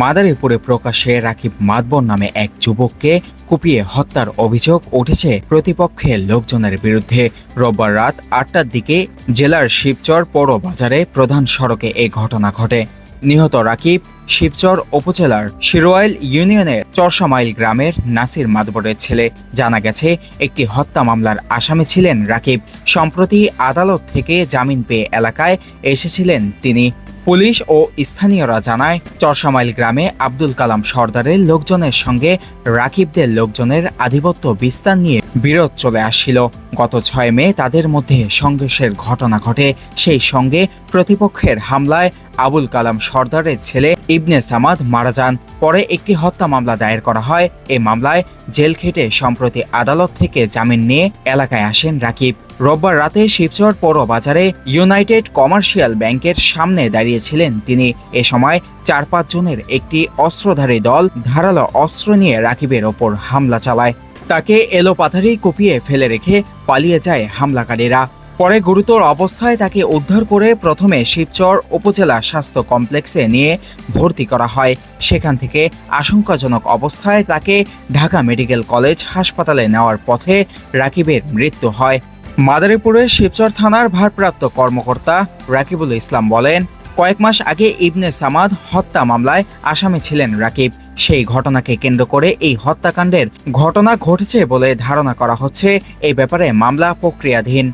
মাদারীপুরে প্রকাশ্যে রাকিব মাতবর নামে এক যুবককে কুপিয়ে হত্যার অভিযোগ উঠেছে প্রতিপক্ষের লোকজনের বিরুদ্ধে। রোববার রাত আটটার দিকে জেলার শিবচর পৌর বাজারে প্রধান সড়কে এই ঘটনা ঘটে। নিহত রাকিব শিবচর উপজেলার শিরোয়াইল ইউনিয়নের চরসামাইল গ্রামের নাসির মাদবরের ছেলে। জানা গেছে, একটি হত্যা মামলার আসামি ছিলেন রাকিব। সম্প্রতি আদালত থেকে জামিন পেয়ে এলাকায় এসেছিলেন তিনি। পুলিশ ও স্থানীয়রা জানায়, চরসামাইল গ্রামে আব্দুল কালাম সর্দারের লোকজনের সঙ্গে রাকিবদের লোকজনের আধিপত্য বিস্তার নিয়ে বিরোধ চলে আসছিল। গত ছয় মে তাদের মধ্যে সংঘর্ষের ঘটনা ঘটে। সেই সঙ্গে প্রতিপক্ষের হামলায় আবুল কালাম সর্দারের ছেলে ইবনে সামাদ মারা যান। পরে একটি হত্যা মামলা দায়ের করা হয়। এই মামলায় জেল খেটে সম্প্রতি আদালত থেকে জামিন নিয়ে এলাকায় আসেন রাকিব। রোববার রাতে শিবচর পৌর বাজারে ইউনাইটেড কমার্শিয়াল ব্যাংকের সামনে দাঁড়িয়েছিলেন তিনি। এ সময় চার পাঁচ জনের একটি অস্ত্রধারী দল ধারালো অস্ত্র নিয়ে রাকিবের ওপর হামলা চালায়। তাকে এলোপাথারি কুপিয়ে ফেলে রেখে পালিয়ে যায় হামলাকারীরা। পরে গুরুতর অবস্থায় তাকে উদ্ধার করে প্রথমে শিবচর উপজেলা স্বাস্থ্য কমপ্লেক্সে নিয়ে ভর্তি করা হয়। সেখান থেকে আশঙ্কাজনক অবস্থায় তাকে ঢাকা মেডিকেল কলেজ হাসপাতালে নেওয়ার পথে রাকিবের মৃত্যু হয়। মাদারীপুরের শিবচর থানার ভারপ্রাপ্ত কর্মকর্তা রাকিবুল ইসলাম বলেন কয়েক মাস আগে ইবনে সামাদ হত্যা মামলায় আসামি ছিলেন রাকিব। সেই ঘটনাকে কেন্দ্র করে এই হত্যাকাণ্ডের ঘটনা ঘটেছে বলে ধারণা করা হচ্ছে। এই ব্যাপারে মামলা প্রক্রিয়াধীন।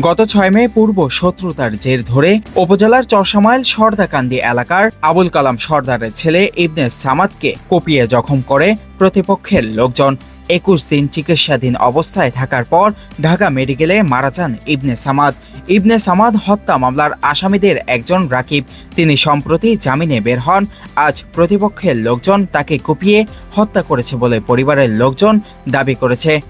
গত ছয় মে পূর্ব শত্রুতার জের ধরে উপজেলার চরসামাইল সর্দাকান্দি এলাকার আবুল কালাম সর্দারের ছেলে ইবনে সামাদকে কপিয়ে জখম করে প্রতিপক্ষের লোকজন। একুশ দিন চিকিৎসাধীন অবস্থায় থাকার পর ঢাকা মেডিকেলে মারা যান ইবনে সামাদ। ইবনে সামাদ হত্যা মামলার আসামিদের একজন রাকিব। তিনি সম্প্রতি জামিনে বের হন। আজ প্রতিপক্ষের লোকজন তাকে কুপিয়ে হত্যা করেছে বলে পরিবারের লোকজন দাবি করেছে।